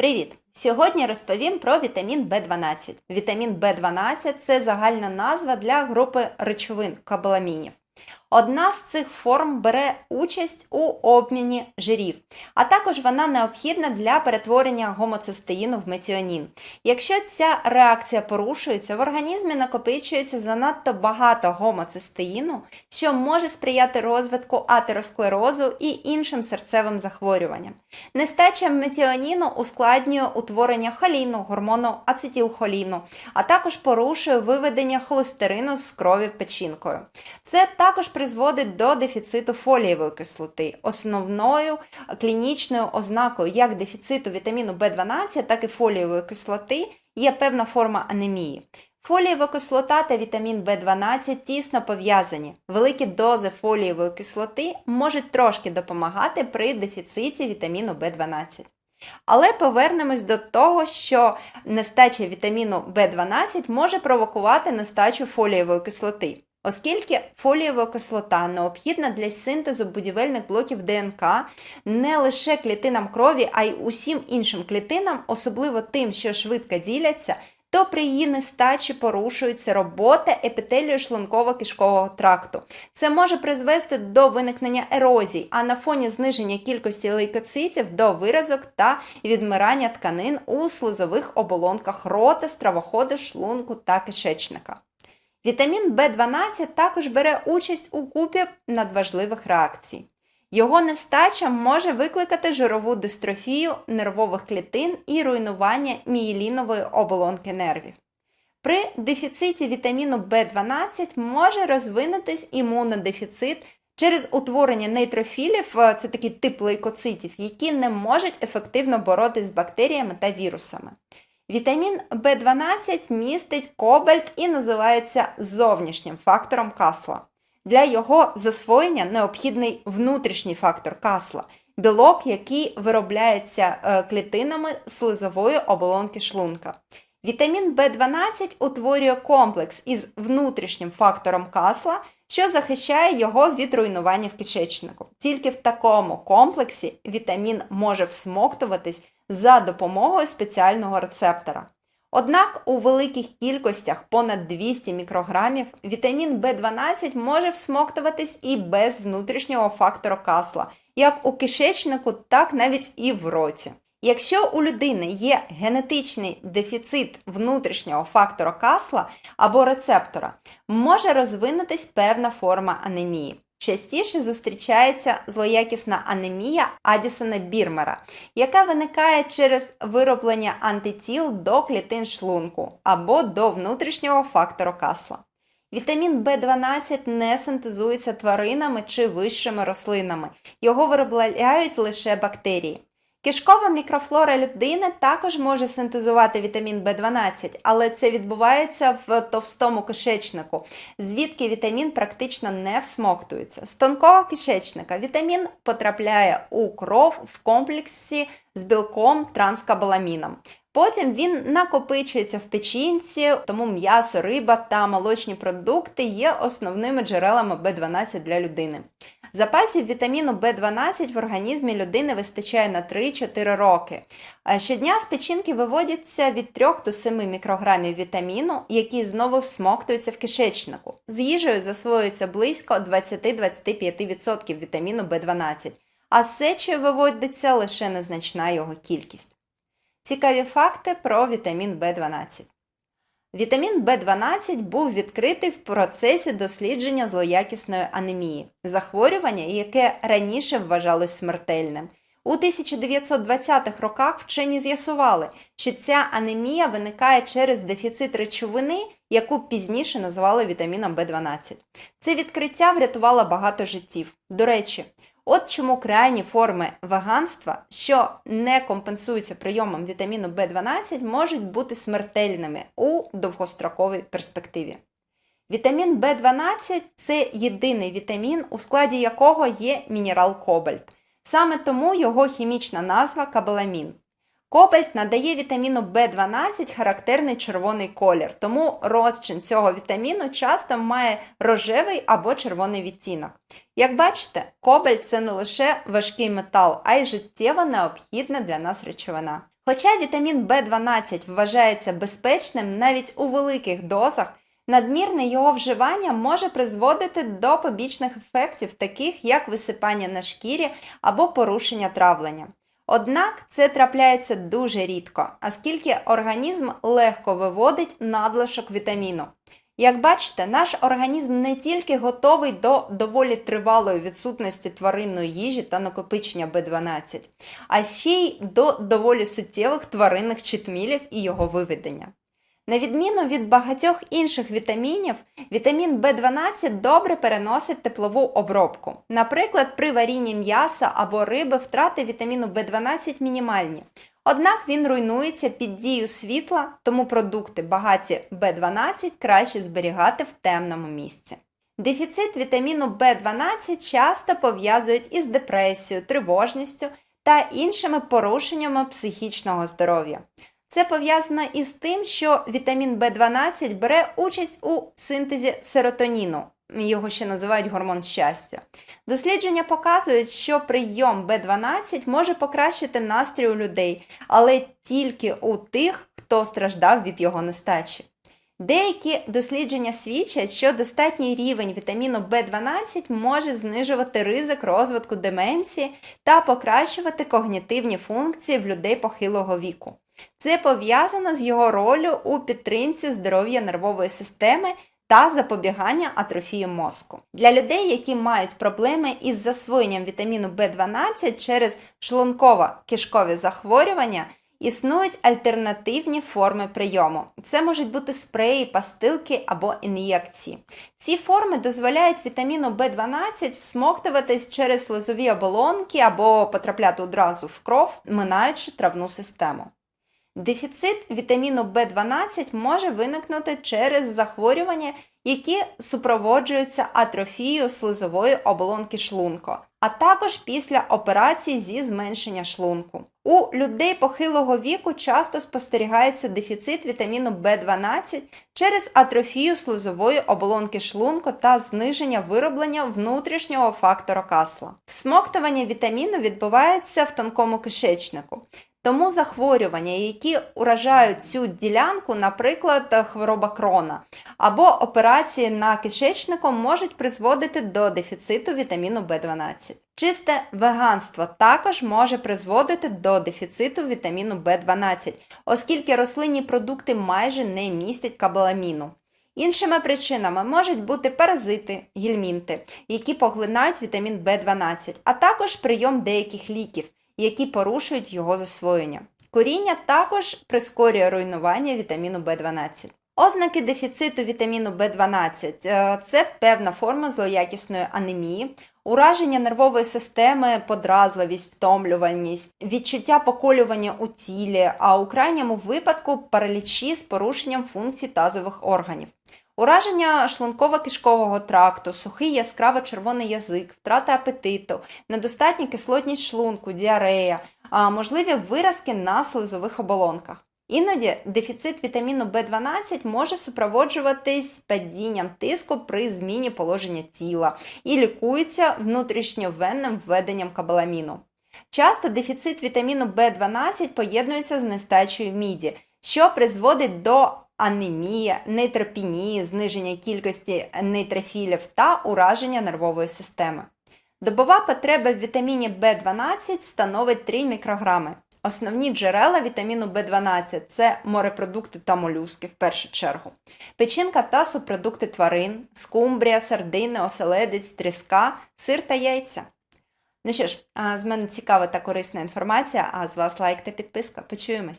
Привіт! Сьогодні розповім про вітамін В12. Вітамін В12 це загальна назва для групи речовин кобаламінів. Одна з цих форм бере участь у обміні жирів, а також вона необхідна для перетворення гомоцистеїну в метіонін. Якщо ця реакція порушується, в організмі накопичується занадто багато гомоцистеїну, що може сприяти розвитку атеросклерозу і іншим серцевим захворюванням. Нестача метіоніну ускладнює утворення холіну, гормону ацетилхоліну, а також порушує виведення холестерину з крові печінкою. Це також призводить до дефіциту фолієвої кислоти. Основною клінічною ознакою як дефіциту вітаміну В12, так і фолієвої кислоти є певна форма анемії. Фолієва кислота та вітамін В12 тісно пов'язані. Великі дози фолієвої кислоти можуть трошки допомагати при дефіциті вітаміну В12. Але повернемось до того, що нестача вітаміну В12 може провокувати нестачу фолієвої кислоти. Оскільки фолієва кислота необхідна для синтезу будівельних блоків ДНК не лише клітинам крові, а й усім іншим клітинам, особливо тим, що швидко діляться, то при її нестачі порушується робота епітелію шлунково-кишкового тракту. Це може призвести до виникнення ерозій, а на фоні зниження кількості лейкоцитів до виразок та відмирання тканин у слизових оболонках рота, стравоходу, шлунку та кишечника. Вітамін В12 також бере участь у купі надважливих реакцій. Його нестача може викликати жирову дистрофію нервових клітин і руйнування мієлінової оболонки нервів. При дефіциті вітаміну В12 може розвинутись імунодефіцит через утворення нейтрофілів, це такий тип лейкоцитів, які не можуть ефективно боротись з бактеріями та вірусами. Вітамін В12 містить кобальт і називається зовнішнім фактором касла. Для його засвоєння необхідний внутрішній фактор касла, білок, який виробляється е, клітинами слизової оболонки шлунка. Вітамін В12 утворює комплекс із внутрішнім фактором касла, що захищає його від руйнування в кишечнику. Тільки в такому комплексі вітамін може всмоктуватись за допомогою спеціального рецептора. Однак у великих кількостях понад 200 мікрограмів вітамін В12 може всмоктуватись і без внутрішнього фактору касла, як у кишечнику, так навіть і в роті. Якщо у людини є генетичний дефіцит внутрішнього фактора касла або рецептора, може розвинутись певна форма анемії. Частіше зустрічається злоякісна анемія Адісона Бірмера, яка виникає через вироблення антитіл до клітин шлунку або до внутрішнього фактору касла. Вітамін В12 не синтезується тваринами чи вищими рослинами, його виробляють лише бактерії. Кишкова мікрофлора людини також може синтезувати вітамін В12, але це відбувається в товстому кишечнику, звідки вітамін практично не всмоктується. З тонкого кишечника вітамін потрапляє у кров в комплексі з білком транскабаламіном. Потім він накопичується в печінці, тому м'ясо, риба та молочні продукти є основними джерелами В12 для людини. Запасів вітаміну В12 в організмі людини вистачає на 3-4 роки. Щодня з печінки виводяться від 3 до 7 мікрограмів вітаміну, які знову всмоктуються в кишечнику. З їжею засвоюється близько 20-25% вітаміну В12, а з сечею виводиться лише незначна його кількість. Цікаві факти про вітамін В12. Вітамін В12 був відкритий в процесі дослідження злоякісної анемії, захворювання, яке раніше вважалось смертельним. У 1920-х роках вчені з'ясували, що ця анемія виникає через дефіцит речовини, яку пізніше назвали вітаміном В12. Це відкриття врятувало багато життів. До речі, От чому крайні форми веганства, що не компенсуються прийомом вітаміну В12, можуть бути смертельними у довгостроковій перспективі. Вітамін В12 це єдиний вітамін, у складі якого є мінерал кобальт. Саме тому його хімічна назва кабаламін. Кобальт надає вітаміну В12 характерний червоний колір, тому розчин цього вітаміну часто має рожевий або червоний відтінок. Як бачите, кобальт це не лише важкий метал, а й життєво необхідна для нас речовина. Хоча вітамін В12 вважається безпечним навіть у великих дозах, надмірне його вживання може призводити до побічних ефектів, таких як висипання на шкірі або порушення травлення. Однак це трапляється дуже рідко, оскільки організм легко виводить надлишок вітаміну. Як бачите, наш організм не тільки готовий до доволі тривалої відсутності тваринної їжі та накопичення Б12, а ще й до доволі суттєвих тваринних читмілів і його виведення. На відміну від багатьох інших вітамінів, вітамін В12 добре переносить теплову обробку. Наприклад, при варінні м'яса або риби втрати вітаміну В12 мінімальні. Однак він руйнується під дією світла, тому продукти багаті В12 краще зберігати в темному місці. Дефіцит вітаміну В12 часто пов'язують із депресією, тривожністю та іншими порушеннями психічного здоров'я. Це пов'язано із тим, що вітамін В12 бере участь у синтезі серотоніну, його ще називають гормон щастя. Дослідження показують, що прийом В12 може покращити настрій у людей, але тільки у тих, хто страждав від його нестачі. Деякі дослідження свідчать, що достатній рівень вітаміну В12 може знижувати ризик розвитку деменції та покращувати когнітивні функції в людей похилого віку. Це пов'язано з його ролью у підтримці здоров'я нервової системи та запобігання атрофії мозку. Для людей, які мають проблеми із засвоєнням вітаміну В12 через шлунково-кишкові захворювання, існують альтернативні форми прийому. Це можуть бути спреї, пастилки або ін'єкції. Ці форми дозволяють вітаміну В12 всмоктуватись через слизові оболонки або потрапляти одразу в кров, минаючи травну систему. Дефіцит вітаміну В12 може виникнути через захворювання, які супроводжуються атрофією слизової оболонки шлунку, а також після операцій зі зменшення шлунку. У людей похилого віку часто спостерігається дефіцит вітаміну В12 через атрофію слизової оболонки шлунку та зниження вироблення внутрішнього фактора касла. Всмоктування вітаміну відбувається в тонкому кишечнику. Тому захворювання, які уражають цю ділянку, наприклад, хвороба крона або операції на кишечником можуть призводити до дефіциту вітаміну В12. Чисте веганство також може призводити до дефіциту вітаміну В12, оскільки рослинні продукти майже не містять кабаламіну. Іншими причинами можуть бути паразити, гельмінти, які поглинають вітамін В12, а також прийом деяких ліків які порушують його засвоєння. Коріння також прискорює руйнування вітаміну В12. Ознаки дефіциту вітаміну В12 це певна форма злоякісної анемії, ураження нервової системи, подразливість, втомлюваність, відчуття поколювання у тілі, а у крайньому випадку паралічі з порушенням функцій тазових органів. Ураження шлунково-кишкового тракту, сухий яскраво червоний язик, втрата апетиту, недостатня кислотність шлунку, діарея, а можливі виразки на слизових оболонках. Іноді дефіцит вітаміну В12 може супроводжуватись падінням тиску при зміні положення тіла і лікується внутрішньовенним введенням кабаламіну. Часто дефіцит вітаміну В12 поєднується з нестачею міді, що призводить до анемії, нейтропінії, зниження кількості нейтрофілів та ураження нервової системи. Добова потреба в вітаміні В12 становить 3 мікрограми. Основні джерела вітаміну В12 це морепродукти та молюски в першу чергу, печінка та субпродукти тварин, скумбрія, сардини, оселедець, тріска, сир та яйця. Ну що ж, з мене цікава та корисна інформація, а з вас лайк та підписка. Почуємось!